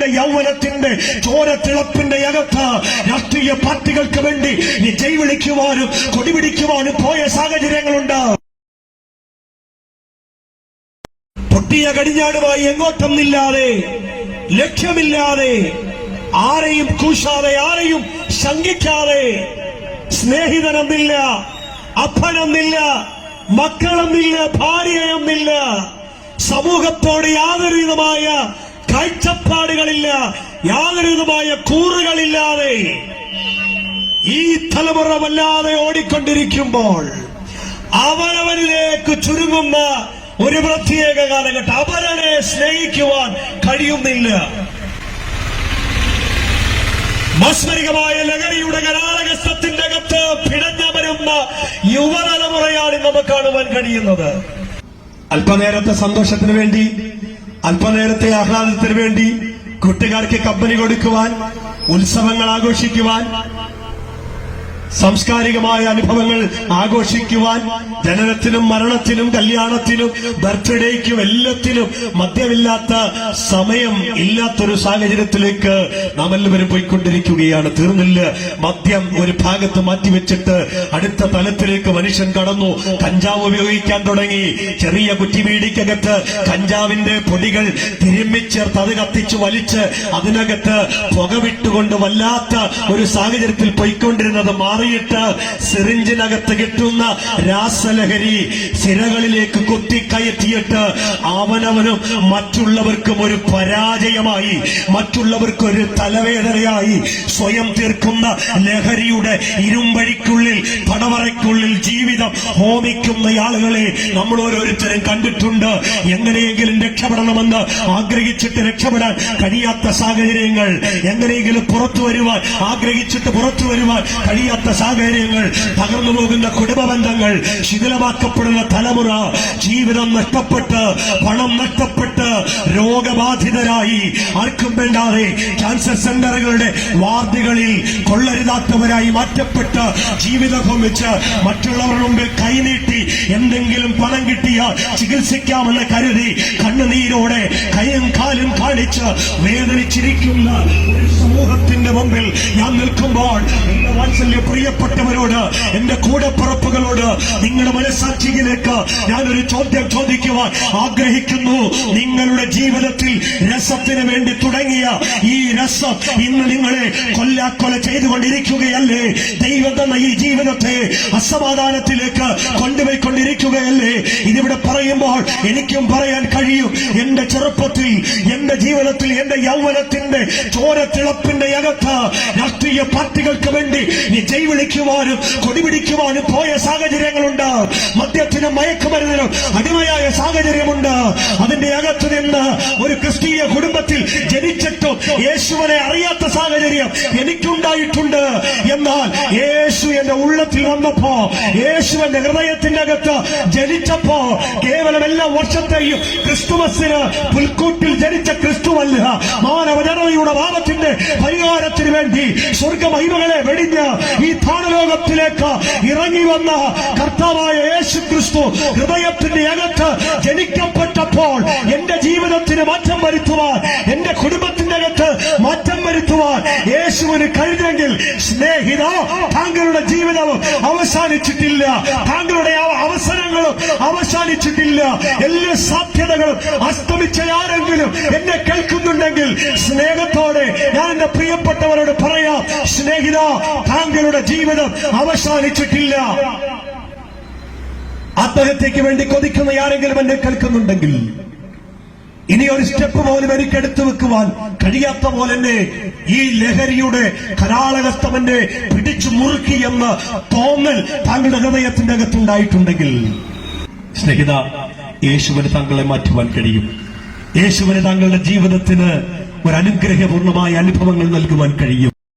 എന്റെ യൗവനത്തിന്റെ ചോരത്തിളപ്പിന്റെ അകത്ത് രാഷ്ട്രീയ പാർട്ടികൾക്ക് വേണ്ടി നീ ജൈവിളിക്കുവാനും വിളിക്കുവാനും കൊടിപിടിക്കുവാനും പോയ സാഹചര്യങ്ങളുണ്ട്. പൊട്ടിയ കടിഞ്ഞാടുമായി എങ്ങോട്ടൊന്നില്ലാതെ ലക്ഷ്യമില്ലാതെ ആരെയും കൂശാതെ ആരെയും ശങ്കിക്കാതെ സ്നേഹിതനെന്നില്ല അപ്പനെന്നില്ല മക്കളെന്നില്ല ഭാര്യയെന്നില്ല സമൂഹത്തോട് യാതൊരു വിധമായ കാഴ്ചപ്പാടുകളില്ല യാതൊരു കൂറുകളില്ലാതെ ഈ തലമുറ വല്ലാതെ ഓടിക്കൊണ്ടിരിക്കുമ്പോൾ അവനവനിലേക്ക് ചുരുങ്ങുന്ന ഒരു പ്രത്യേക കാലഘട്ടം. അവരനെ സ്നേഹിക്കുവാൻ കഴിയുന്നില്ല. മസ്മരികമായ ലഹരിയുടെ ഗതാഗതത്തിന്റെ അകത്ത് പിടഞ്ഞവരുന്ന യുവതലമുറയാണ് നമുക്ക് കാണുവാൻ കഴിയുന്നത്. അല്പനേരത്തെ സന്തോഷത്തിന് വേണ്ടി അല്പനേരത്തെ ആഹ്ലാദത്തിന് വേണ്ടി കുട്ടികാർക്ക് കമ്പനി കൊടുക്കുവാൻ ഉത്സവങ്ങൾ ആഘോഷിക്കുവാൻ സാംസ്കാരികമായ അനുഭവങ്ങൾ ആഘോഷിക്കുവാൻ ജനനത്തിനും മരണത്തിനും കല്യാണത്തിനും ബർത്ത്ഡേക്കും എല്ലാത്തിനും മദ്യമില്ലാത്ത സമയം ഇല്ലാത്തൊരു സാഹചര്യത്തിലേക്ക് നാം എല്ലാവരും പോയിക്കൊണ്ടിരിക്കുകയാണ്. തീർന്നില്ല. മദ്യം ഒരു ഭാഗത്ത് മാറ്റിവെച്ചിട്ട് അടുത്ത തലത്തിലേക്ക് മനുഷ്യൻ കടന്നു. കഞ്ചാവ് ഉപയോഗിക്കാൻ തുടങ്ങി. ചെറിയ കുറ്റിവീടിക്കകത്ത് കഞ്ചാവിന്റെ പൊടികൾ തിരുമ്മിച്ചേർത്ത് അത് കത്തിച്ച് വലിച്ച് അതിനകത്ത് പുകവിട്ടുകൊണ്ട് വല്ലാത്ത ഒരു സാഹചര്യത്തിൽ പോയിക്കൊണ്ടിരുന്നത് മാറിയിട്ട് സിറിഞ്ചിനകത്ത് കിട്ടുന്ന രാസലഹരി സിരകളിലേക്ക് കുത്തിക്കയറ്റിയിട്ട് അവനവനും മറ്റുള്ളവർക്കും ഒരു പരാജയമായി മറ്റുള്ളവർക്ക് ഒരു തലവേദനയായി സ്വയം തീർക്കുന്ന ലഹരിയുടെ ഇരുമ്പഴിക്കുള്ളിൽ പടവറയ്ക്കുള്ളിൽ ജീവിതം ഹോമിക്കുന്ന ആളുകളെ നമ്മൾ ഓരോരുത്തരും കണ്ടിട്ടുണ്ട്. എങ്ങനെയെങ്കിലും രക്ഷപ്പെടണമെന്ന് ആഗ്രഹിച്ചിട്ട് രക്ഷപ്പെടാൻ കഴിയാത്ത സാഹചര്യങ്ങൾ എങ്ങനെയെങ്കിലും പുറത്തു വരുവാൻ ആഗ്രഹിച്ചിട്ട് പുറത്തു വരുവാൻ കഴിയാത്ത സാഹചര്യങ്ങൾ തകർന്നു പോകുന്ന കുടുംബ ബന്ധങ്ങൾ ശിഥിലമാക്കപ്പെടുന്ന തലമുറ ജീവിതം നഷ്ടപ്പെട്ട് പണം നഷ്ടപ്പെട്ട് രോഗബാധിതരായി ആർക്കും വേണ്ടാതെ ക്യാൻസർ സെന്ററുകളുടെ വാർഡുകളിൽ കൊള്ളരുതാത്തവരായി മാറ്റപ്പെട്ട് ജീവിതം വെച്ച് മറ്റുള്ളവരുടെ മുമ്പിൽ കൈനീട്ടി എന്തെങ്കിലും പണം കിട്ടിയാൽ ചികിത്സിക്കാമെന്ന് കരുതി കണ്ണുനീരോടെ കൈയും കാലും കാണിച്ച് വേദനിച്ചിരിക്കുന്ന ഒരു സമൂഹത്തിന്റെ മുമ്പിൽ ഞാൻ നിൽക്കുമ്പോൾ വാത്സല്യ പ്രിയപ്പെട്ടവരോട് എന്റെ കൂടപ്പുറപ്പുകളോട് നിങ്ങളുടെ മനസ്സാക്ഷിയിലേക്ക് ഞാനൊരു ചോദ്യം ചോദിക്കുവാൻ ആഗ്രഹിക്കുന്നു. നിങ്ങളുടെ ജീവിതത്തിൽ രസത്തിന് വേണ്ടി തുടങ്ങിയ ഈ രസം ഇന്ന് നിങ്ങളെ കൊല്ലാക്കൊല ചെയ്തുകൊണ്ടിരിക്കുകയല്ലേ? ദൈവം തന്ന ഈ ജീവിതത്തെ അസമാധാനത്തിലേക്ക് കൊണ്ടുപോയിക്കൊണ്ടിരിക്കുകയല്ലേ? ഇതിവിടെ പറയുമ്പോൾ എനിക്കും പറയാൻ കഴിയും. എന്റെ ചെറുപ്പത്തിൽ എന്റെ ജീവിതത്തിൽ എന്റെ യൗവനത്തിന്റെ ചോരത്തിളപ്പിന്റെ അകത്ത് രാഷ്ട്രീയ പാർട്ടികൾക്ക് വേണ്ടി ജയ് വിളിക്കുവാനും കൊടിപിടിക്കുവാനും പോയ സാഹചര്യങ്ങളുണ്ട്. മദ്യത്തിനും മയക്കുമരുന്നിനും അടിമയായ സാഹചര്യമുണ്ട്. അതിന്റെ അകത്ത് നിന്ന് ഒരു ക്രിസ്തീയ കുടുംബത്തിൽ ജനിച്ചിട്ടും യേശുവിനെ അറിയാത്ത സാഹചര്യം എനിക്കുണ്ടായിട്ടുണ്ട്. എന്നാൽ യേശു എന്റെ ഉള്ളത്തിൽ വന്നപ്പോ യേശു എന്റെ ഹൃദയത്തിന്റെ അകത്ത് ജനിച്ചപ്പോ കേവലം എല്ലാ വർഷത്തെയും ക്രിസ്തുമസിന് പുൽക്കൂട്ടിൽ ജനിച്ച ക്രിസ്തുവല്ല. മാനവജനതയുടെ പാപത്തിന്റെ പരിഹാരത്തിന് വേണ്ടി സ്വർഗമഹിമകളെ വെടിഞ്ഞ് ഈ താണലോകത്തിലേക്ക് ഇറങ്ങി വന്ന കർത്താവായ യേശു ക്രിസ്തു ഹൃദയത്തിന്റെ അകത്ത് ജനിക്കപ്പെട്ടപ്പോൾ എന്റെ ജീവിതത്തിന് മാറ്റം വരുത്തുവാൻ എന്റെ കുടുംബത്തിന്റെ അകത്ത് മാറ്റം വരുത്തുവാൻ യേശുവിന് കഴിഞ്ഞെങ്കിൽ സ്നേഹിത താങ്കളുടെ ജീവിതം അവസാനിച്ചിട്ടില്ല. താങ്കളുടെ അവസരങ്ങളും അവസാനിച്ചിട്ടില്ല. എല്ലാ സാധ്യതകളും അസ്തമിച്ച ആരെങ്കിലും എന്നെ കേൾക്കുന്നുണ്ടെങ്കിൽ സ്നേഹത്തോടെ ഞാൻ എന്റെ പ്രിയപ്പെട്ടവരോട് സ്നേഹിത താങ്കളുടെ ജീവിതം അവസാനിച്ചിട്ടില്ല. ആത്മഹത്യക്ക് വേണ്ടി കൊതിക്കുന്ന ആരെങ്കിലും എന്നെ കേൾക്കുന്നുണ്ടെങ്കിൽ ഇനി ഒരു സ്റ്റെപ്പ് പോലും എനിക്ക് എടുത്തു വെക്കുവാൻ കഴിയാത്ത പോലെ തന്നെ ഈ ലഹരിയുടെ കരാളകസ്തമന്റെ പിടിച്ചു മുറുക്കി എന്ന തോന്നൽ താങ്കളുടെ ഹൃദയത്തിന്റെ അകത്തുണ്ടായിട്ടുണ്ടെങ്കിൽ സ്നേഹിത യേശുവിന് താങ്കളെ മാറ്റുവാൻ കഴിയും. യേശുവിന് താങ്കളുടെ ജീവിതത്തിന് ഒരു അനുഗ്രഹപൂർണമായ അനുഭവങ്ങൾ നൽകുവാൻ കഴിയും.